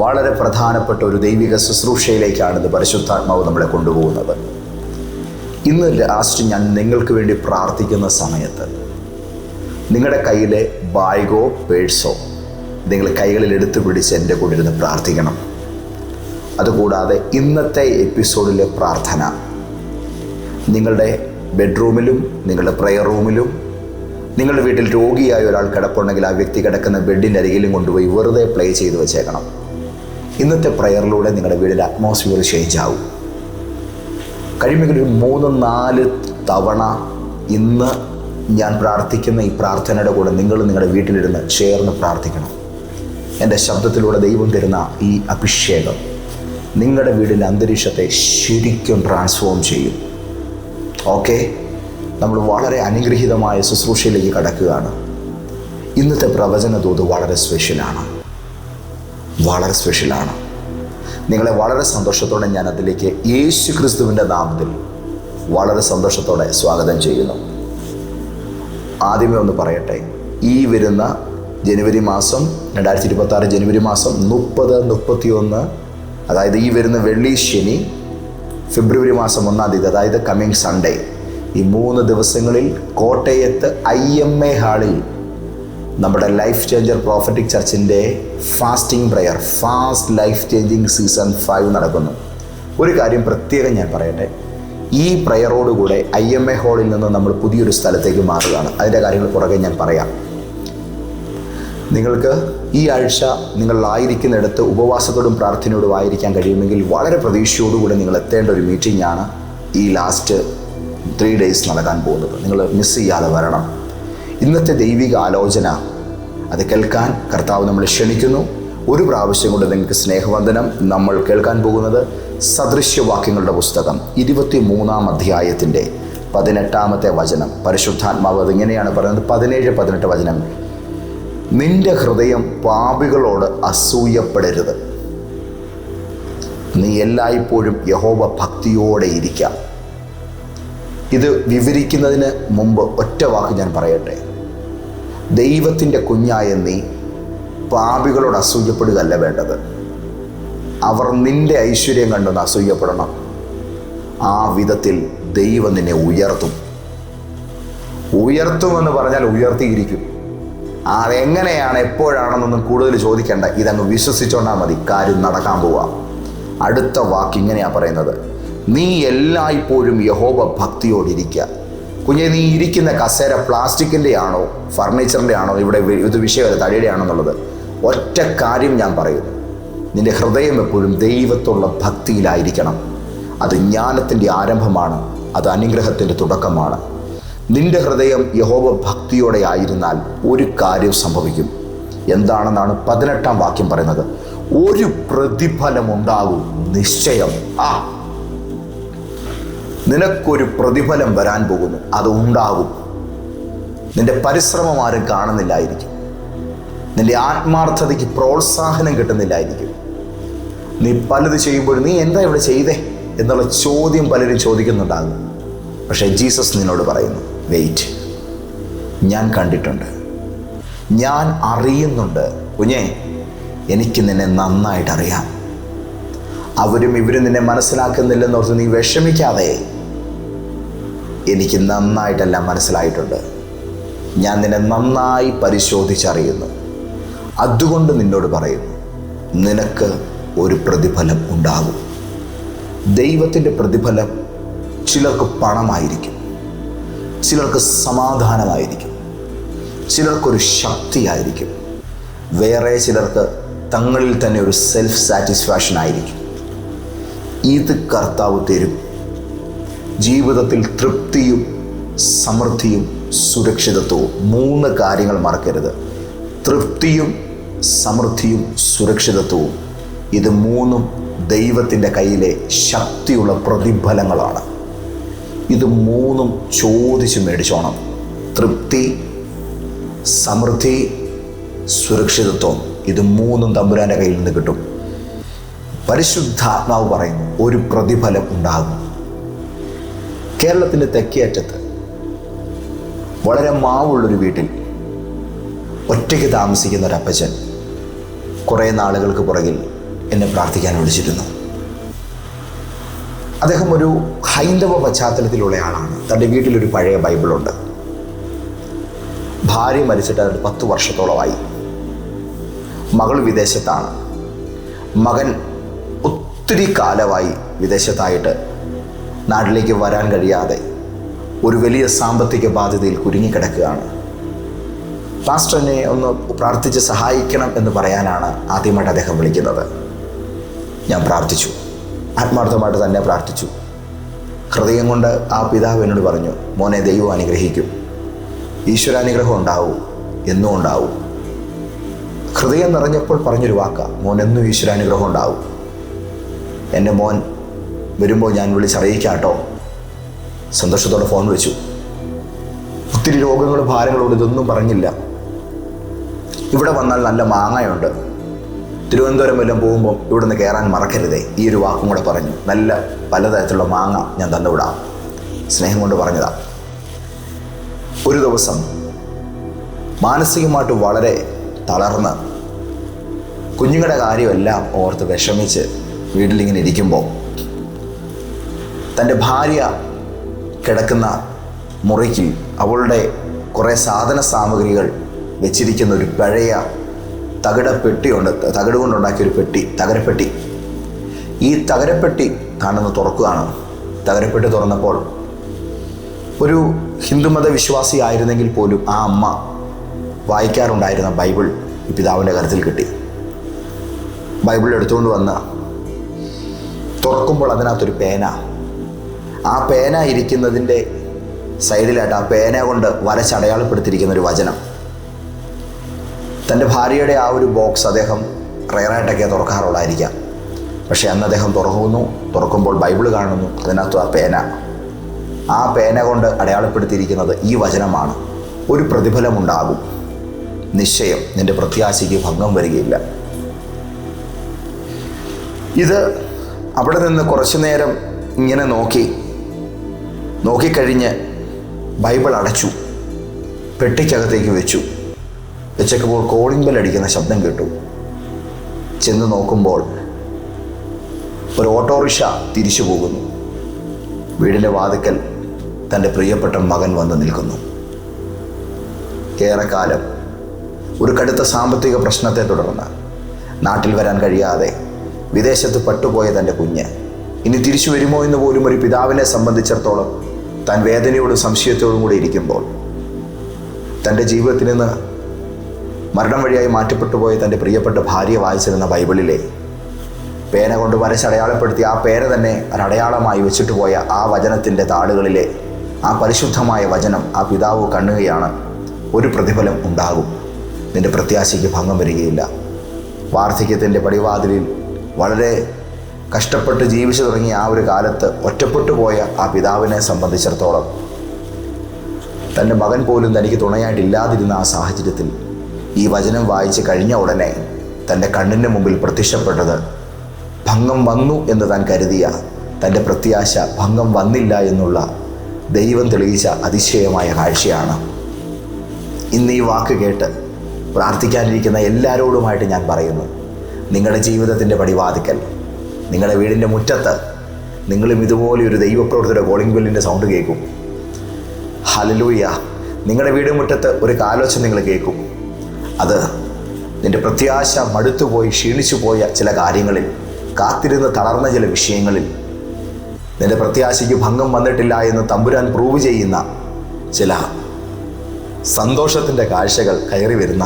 വളരെ പ്രധാനപ്പെട്ട ഒരു ദൈവിക ശുശ്രൂഷയിലേക്കാണ് ഇത് പരിശുദ്ധാത്മാവ് നമ്മളെ കൊണ്ടുപോകുന്നത്. ഇന്ന് ലാസ്റ്റ് ഞാൻ നിങ്ങൾക്ക് വേണ്ടി പ്രാർത്ഥിക്കുന്ന സമയത്ത് നിങ്ങളുടെ കയ്യിലെ ബാഗോ പേഴ്സോ നിങ്ങൾ കൈകളിൽ എടുത്തു പിടിച്ച് എന്റെ കൂടെ ഇരുന്ന് പ്രാർത്ഥിക്കണം. അതുകൂടാതെ ഇന്നത്തെ എപ്പിസോഡിലെ പ്രാർത്ഥന നിങ്ങളുടെ ബെഡ്റൂമിലും നിങ്ങളുടെ പ്രെയർ റൂമിലും നിങ്ങളുടെ വീട്ടിൽ രോഗിയായ ഒരാൾ കിടപ്പുണ്ടെങ്കിൽ ആ വ്യക്തി കിടക്കുന്ന ബെഡിന്റെ അരികിലും കൊണ്ടുപോയി വെറുതെ പ്ലേ ചെയ്ത് വെച്ചേക്കണം. ഇന്നത്തെ പ്രയറിലൂടെ നിങ്ങളുടെ വീടിന്റെ അറ്റ്മോസ്ഫിയർ ചേഞ്ച് ആവും. കഴിയുമെങ്കിൽ ഒരു മൂന്ന് നാല് തവണ ഇന്ന് ഞാൻ പ്രാർത്ഥിക്കുന്ന ഈ പ്രാർത്ഥനയുടെ കൂടെ നിങ്ങൾ നിങ്ങളുടെ വീട്ടിലിരുന്ന് ചേർന്ന് പ്രാർത്ഥിക്കണം. എന്റെ ശബ്ദത്തിലൂടെ ദൈവം തരുന്ന ഈ അഭിഷേകം നിങ്ങളുടെ വീടിന്റെ അന്തരീക്ഷത്തെ ശരിക്കും ട്രാൻസ്ഫോം ചെയ്യും. ഓക്കെ നമ്മൾ വളരെ അനുഗ്രഹീതമായ ശുശ്രൂഷയിലേക്ക് കടക്കുകയാണ്. ഇന്നത്തെ പ്രവചന തോത് വളരെ സ്പെഷ്യലാണ് വളരെ സ്പെഷ്യലാണ് നിങ്ങളെ വളരെ സന്തോഷത്തോടെ ഞാൻ അതിലേക്ക് യേശു ക്രിസ്തുവിന്റെ നാമത്തിൽ വളരെ സന്തോഷത്തോടെ സ്വാഗതം ചെയ്യുന്നു. ആദ്യമേ ഒന്ന് പറയട്ടെ ഈ വരുന്ന ജനുവരി മാസം രണ്ടായിരത്തി ഇരുപത്തി ആറ് ജനുവരി മാസം മുപ്പത് മുപ്പത്തി ഒന്ന് അതായത് ഈ വരുന്ന വെള്ളി ശനി ഫെബ്രുവരി മാസം ഒന്നാം തീയതി അതായത് കമ്മിങ് സൺഡേ ഈ മൂന്ന് ദിവസങ്ങളിൽ കോട്ടയത്ത് ഐ എം എ ഹാളിൽ നമ്മുടെ life changer prophetic ചർച്ചിന്റെ fasting prayer fast life changing season five നടക്കുന്നു. ഒരു കാര്യം പ്രത്യേകം ഞാൻ പറയട്ടെ. ഈ പ്രയറോടുകൂടെ ഐ എം എ ഹോളിൽ നിന്ന് നമ്മൾ പുതിയൊരു സ്ഥലത്തേക്ക് മാറുകയാണ്. അതിന്റെ കാര്യങ്ങൾ പുറകെ ഞാൻ പറയാം. നിങ്ങൾക്ക് ഈ ആഴ്ച നിങ്ങളായിരിക്കുന്നിടത്ത് ഉപവാസത്തോടും പ്രാർത്ഥനയോടും ആയിരിക്കാൻ കഴിയുമെങ്കിൽ വളരെ പ്രതീക്ഷയോടുകൂടി നിങ്ങൾ എത്തേണ്ട ഒരു മീറ്റിംഗ് ആണ് ഈ ലാസ്റ്റ് ത്രീ ഡേയ്സ് നടക്കാൻ പോകുന്നത്. നിങ്ങൾ മിസ് ചെയ്യാതെ വരണം. ഇന്നത്തെ ദൈവിക ആലോചന അത് കേൾക്കാൻ കർത്താവ് നമ്മൾ ക്ഷണിക്കുന്നു. ഒരു പ്രാവശ്യം കൊണ്ട് നിങ്ങൾക്ക് സ്നേഹവന്ദനം. നമ്മൾ കേൾക്കാൻ പോകുന്നത് സദൃശ്യവാക്യങ്ങളുടെ പുസ്തകം ഇരുപത്തി മൂന്നാം അധ്യായത്തിന്റെ പതിനെട്ടാമത്തെ വചനം. പരിശുദ്ധാത്മാവ് അതിങ്ങനെയാണ് പറയുന്നത്. പതിനേഴ് പതിനെട്ട് വചനം. നിന്റെ ഹൃദയം പാപികളോട് അസൂയപ്പെടരുത്. നീ എല്ലായ്പ്പോഴും യഹോവ ഭക്തിയോടെ ഇരിക്കാം. ഇത് വിവരിക്കുന്നതിന് മുമ്പ് ഒറ്റ വാക്ക് ഞാൻ പറയട്ടെ. ദൈവത്തിന്റെ കുഞ്ഞായ നീ പാപികളോട് അസൂയപ്പെടുകയല്ല വേണ്ടത്. അവർ നിന്റെ ഐശ്വര്യം കണ്ടെന്ന് അസൂയപ്പെടണം. ആ വിധത്തിൽ ദൈവം നിന്നെ ഉയർത്തും. ഉയർത്തുമെന്ന് പറഞ്ഞാൽ ഉയർത്തിയിരിക്കും. അതെങ്ങനെയാണ് എപ്പോഴാണെന്നൊന്നും കൂടുതൽ ചോദിക്കേണ്ട. ഇതങ്ങ് വിശ്വസിച്ചോണ്ടാൽ മതി. കാര്യം നടക്കാൻ പോവാ. അടുത്ത വാക്ക് ഇങ്ങനെയാണ് പറയുന്നത്. നീ എല്ലായ്പ്പോഴും യഹോബ ഭക്തിയോടിരിക്കുക കുഞ്ഞെ നീ ഇരിക്കുന്ന കസേര പ്ലാസ്റ്റിക്കിന്റെ ആണോ ഫർണിച്ചറിന്റെ ആണോ ഇവിടെ ഇത് വിഷയമല്ല തടിയുടെ ആണോ എന്നുള്ളത് ഒറ്റ കാര്യം ഞാൻ പറയുന്നു. നിന്റെ ഹൃദയം എപ്പോഴും ദൈവത്തുള്ള ഭക്തിയിലായിരിക്കണം. അത് ജ്ഞാനത്തിന്റെ ആരംഭമാണ് അത് അനുഗ്രഹത്തിന്റെ തുടക്കമാണ്. നിന്റെ ഹൃദയം യഹോവ ഭക്തിയോടെ ആയിരുന്നാൽ ഒരു കാര്യം സംഭവിക്കും. എന്താണെന്നാണ് പതിനെട്ടാം വാക്യം പറയുന്നത്. ഒരു പ്രതിഫലം ഉണ്ടാകും നിശ്ചയം. ആ നിനക്കൊരു പ്രതിഫലം വരാൻ പോകുന്നു. അത് ഉണ്ടാകും നിന്റെ പരിശ്രമം ആരും കാണുന്നില്ലായിരിക്കും. നിന്റെ ആത്മാർത്ഥതയ്ക്ക് പ്രോത്സാഹനം കിട്ടുന്നില്ലായിരിക്കും. നീ പലത് ചെയ്യുമ്പോൾ നീ എന്താ ഇവിടെ ചെയ്തേ എന്നുള്ള ചോദ്യം പലരും ചോദിക്കുന്നുണ്ടാകും. പക്ഷേ ജീസസ് നിന്നോട് പറയുന്നു വെയിറ്റ്. ഞാൻ കണ്ടിട്ടുണ്ട്. ഞാൻ അറിയുന്നുണ്ട്. കുഞ്ഞേ എനിക്ക് നിന്നെ നന്നായിട്ട് അറിയാം. അവരും ഇവരും നിന്നെ മനസ്സിലാക്കുന്നില്ലെന്നോർത്ത് നീ വിഷമിക്കാതെ എനിക്ക് നന്നായിട്ടെല്ലാം മനസ്സിലായിട്ടുണ്ട്. ഞാൻ നിന്നെ നന്നായി പരിശോധിച്ചറിയുന്നു. അതുകൊണ്ട് നിന്നോട് പറയുന്നു നിനക്ക് ഒരു പ്രതിഫലം ഉണ്ടാകും. ദൈവത്തിന്റെ പ്രതിഫലം ചിലർക്ക് പണമായിരിക്കും ചിലർക്ക് സമാധാനമായിരിക്കും ചിലർക്കൊരു ശക്തിയായിരിക്കും. വേറെ ചിലർക്ക് തങ്ങളിൽ തന്നെ ഒരു സെൽഫ് സാറ്റിസ്ഫാക്ഷൻ ആയിരിക്കും. ഇത് കർത്താവ് തരും ജീവിതത്തിൽ തൃപ്തിയും സമൃദ്ധിയും സുരക്ഷിതത്വവും മൂന്ന് കാര്യങ്ങൾ മറക്കരുത്. തൃപ്തിയും സമൃദ്ധിയും സുരക്ഷിതത്വവും. ഇത് മൂന്നും ദൈവത്തിന്റെ കയ്യിലെ ശക്തിയുള്ള പ്രതിഫലങ്ങളാണ്. ഇത് മൂന്നും ചോദിച്ച് മേടിച്ചോണം. തൃപ്തി സമൃദ്ധി സുരക്ഷിതത്വം ഇത് മൂന്നും തമ്പുരാന്റെ കയ്യിൽ നിന്ന് കിട്ടും. പരിശുദ്ധാത്മാവ് പറയുന്നു ഒരു പ്രതിഫലം ഉണ്ടാകും. കേരളത്തിന്റെ തെക്കേ അറ്റത്ത് വളരെ മാവുള്ളൊരു വീട്ടിൽ ഒറ്റയ്ക്ക് താമസിക്കുന്ന ഒരപ്പച്ചൻ കുറേ നാളുകൾക്ക് പുറകിൽ എന്നെ പ്രാർത്ഥിക്കാൻ വിളിച്ചിരുന്നു. അദ്ദേഹം ഒരു ഹൈന്ദവ പശ്ചാത്തലത്തിലുള്ള ആളാണ് തന്റെ വീട്ടിലൊരു പഴയ ബൈബിളുണ്ട്. ഭാര്യ മരിച്ചിട്ട് അതിന് പത്ത് വർഷത്തോളമായി. മകൾ വിദേശത്താണ്. മകൻ ഒത്തിരി കാലമായി വിദേശത്തായിട്ട് നാട്ടിലേക്ക് വരാൻ കഴിയാതെ ഒരു വലിയ സാമ്പത്തിക ബാധ്യതയിൽ കുരുങ്ങിക്കിടക്കുകയാണ്. പാസ്റ്ററിനെ ഒന്ന് പ്രാർത്ഥിച്ച് സഹായിക്കണം എന്ന് പറയാനാണ് ആദ്യമായിട്ട് അദ്ദേഹം വിളിക്കുന്നത്. ഞാൻ പ്രാർത്ഥിച്ചു. ആത്മാർത്ഥമായിട്ട് തന്നെ പ്രാർത്ഥിച്ചു. ഹൃദയം കൊണ്ട് ആ പിതാവ് എന്നോട് പറഞ്ഞു മോനെ ദൈവം അനുഗ്രഹിക്കും. ഈശ്വരാനുഗ്രഹം ഉണ്ടാവും. എന്നും ഉണ്ടാവും. ഹൃദയം നിറഞ്ഞപ്പോൾ പറഞ്ഞൊരു വാക്ക മോൻ എന്നും ഈശ്വരാനുഗ്രഹം ഉണ്ടാവും. എന്റെ മോൻ വരുമ്പോൾ ഞാൻ വിളിച്ചറിയിക്കാട്ടോ. സന്തോഷത്തോടെ ഫോൺ വെച്ചു. ഒത്തിരി രോഗങ്ങളും ഭാരങ്ങളോട് ഇതൊന്നും പറഞ്ഞില്ല. ഇവിടെ വന്നാൽ നല്ല മാങ്ങയുണ്ട്. തിരുവനന്തപുരം വല്ലതും പോകുമ്പോൾ ഇവിടെ നിന്ന് കയറാൻ മറക്കരുതേ. ഈ ഒരു വാക്കും കൂടെ പറഞ്ഞു. നല്ല പലതരത്തിലുള്ള മാങ്ങ ഞാൻ തന്നുവിടാം. സ്നേഹം കൊണ്ട് പറഞ്ഞതാ. ഒരു ദിവസം മാനസികമായിട്ട് വളരെ തളർന്ന് കുഞ്ഞുങ്ങളുടെ കാര്യമെല്ലാം ഓർത്ത് വിഷമിച്ച് വീട്ടിലിങ്ങനെ ഇരിക്കുമ്പോൾ തന്റെ ഭാര്യ കിടക്കുന്ന മുറിക്ക് അവളുടെ കുറേ സാധന സാമഗ്രികൾ വെച്ചിരിക്കുന്ന ഒരു പഴയ തകിട പെട്ടിയുണ്ട് തകിട് കൊണ്ടുണ്ടാക്കിയ ഒരു പെട്ടി തകരപ്പെട്ടി. ഈ തകരപ്പെട്ടി താനൊന്ന് തുറക്കുകയാണ്. തകരപ്പെട്ടി തുറന്നപ്പോൾ ഒരു ഹിന്ദുമത വിശ്വാസി ആയിരുന്നെങ്കിൽ പോലും ആ അമ്മ വായിക്കാറുണ്ടായിരുന്ന ബൈബിൾ ഈ പിതാവിന്റെ കരുത്തിൽ കിട്ടി. ബൈബിൾ എടുത്തുകൊണ്ട് വന്ന് തുറക്കുമ്പോൾ അതിനകത്തൊരു പേന ആ പേന ഇരിക്കുന്നതിന്റെ സൈഡിലായിട്ട് ആ പേന കൊണ്ട് വരച്ചടയാളപ്പെടുത്തിയിരിക്കുന്ന ഒരു വചനം. തന്റെ ഭാര്യയുടെ ആ ഒരു ബോക്സ് അദ്ദേഹം റയറായിട്ടൊക്കെ തുറക്കാറുള്ളായിരിക്കാം പക്ഷേ അന്ന് അദ്ദേഹം തുറക്കുന്നു തുറക്കുമ്പോൾ ബൈബിൾ കാണുന്നു അതിനകത്ത് ആ പേന. ആ പേന കൊണ്ട് അടയാളപ്പെടുത്തിയിരിക്കുന്നത് ഈ വചനമാണ്. ഒരു പ്രതിഫലമുണ്ടാകും. നിശ്ചയം നിന്റെ പ്രത്യാശയ്ക്ക് ഭംഗം വരികയില്ല. ഇത് അവിടെ നിന്ന് കുറച്ചു നേരം ഇങ്ങനെ നോക്കി നോക്കിക്കഴിഞ്ഞ് ബൈബിൾ അടച്ചു. പെട്ടിക്കകത്തേക്ക് വെച്ചു. വെച്ചപ്പോൾ കോളിംഗ് ബെൽ അടിക്കുന്ന ശബ്ദം കേട്ടു. ചെന്ന് നോക്കുമ്പോൾ ഒരു ഓട്ടോറിക്ഷ തിരിച്ചു പോകുന്നു. വീടിന്റെ വാതിക്കൽ തന്റെ പ്രിയപ്പെട്ട മകൻ വന്ന് നിൽക്കുന്നു. ഏറെക്കാലം ഒരു കടുത്ത സാമ്പത്തിക പ്രശ്നത്തെ തുടർന്ന് നാട്ടിൽ വരാൻ കഴിയാതെ വിദേശത്ത് പട്ടുപോയ തന്റെ കുഞ്ഞ് ഇനി തിരിച്ചു വരുമോ എന്ന് പോലും ഒരു പിതാവിനെ സംബന്ധിച്ചിടത്തോളം താൻ വേദനയോടും സംശയത്തോടും കൂടെ ഇരിക്കുമ്പോൾ തന്റെ ജീവിതത്തിൽ നിന്ന് മരണം വഴിയായി മാറ്റപ്പെട്ടു പോയ തന്റെ പ്രിയപ്പെട്ട ഭാര്യ വായിച്ചിരുന്ന ബൈബിളിലെ പേന കൊണ്ട് വരച്ചടയാളപ്പെടുത്തി ആ പേന തന്നെ ഒരടയാളമായി വെച്ചിട്ട് പോയ ആ വചനത്തിന്റെ താളുകളിലെ ആ പരിശുദ്ധമായ വചനം ആ പിതാവ് കണ്ണുകയാണ് ഒരു പ്രതിഫലം ഉണ്ടാകും. നിന്റെ പ്രത്യാശയ്ക്ക് ഭംഗം വരികയില്ല. വാർദ്ധക്യത്തിന്റെ പടിവാതിലിൽ വളരെ കഷ്ടപ്പെട്ട് ജീവിച്ചു തുടങ്ങിയ ആ ഒരു കാലത്ത് ഒറ്റപ്പെട്ടു പോയ ആ പിതാവിനെ സംബന്ധിച്ചിടത്തോളം തന്റെ മകൻ പോലും തനിക്ക് തുണയായിട്ടില്ലാതിരുന്ന ആ സാഹചര്യത്തിൽ ഈ വചനം വായിച്ച് കഴിഞ്ഞ ഉടനെ തന്റെ കണ്ണിന്റെ മുമ്പിൽ പ്രത്യക്ഷപ്പെട്ടത് ഭംഗം വന്നു എന്ന് താൻ കരുതിയ തന്റെ പ്രത്യാശ ഭംഗം വന്നില്ല എന്നുള്ള ദൈവം തെളിയിച്ച അതിശയമായ കാഴ്ചയാണ്. ഇന്ന് ഈ വാക്ക് കേട്ട് പ്രാർത്ഥിക്കാനിരിക്കുന്ന എല്ലാവരോടുമായിട്ട് ഞാൻ പറയുന്നു നിങ്ങളുടെ ജീവിതത്തിന്റെ പടിവാതിക്കൽ നിങ്ങളുടെ വീടിന്റെ മുറ്റത്ത് നിങ്ങളും ഇതുപോലെ ഒരു ദൈവപ്രവർത്തിയുടെ കോളിംഗ് ബെല്ലിന്റെ സൗണ്ട് കേൾക്കും. ഹലലൂയ നിങ്ങളുടെ വീട് മുറ്റത്ത് ഒരു കാലോച്ച നിങ്ങൾ കേൾക്കും. അത് നിന്റെ പ്രത്യാശ മടുത്തുപോയി ക്ഷീണിച്ചു പോയ ചില കാര്യങ്ങളിൽ കാത്തിരുന്ന് തളർന്ന ചില വിഷയങ്ങളിൽ നിന്റെ പ്രത്യാശയ്ക്ക് ഭംഗം വന്നിട്ടില്ല എന്ന് തമ്പുരാൻ പ്രൂവ് ചെയ്യുന്ന ചില സന്തോഷത്തിന്റെ കാഴ്ചകൾ കയറി വരുന്ന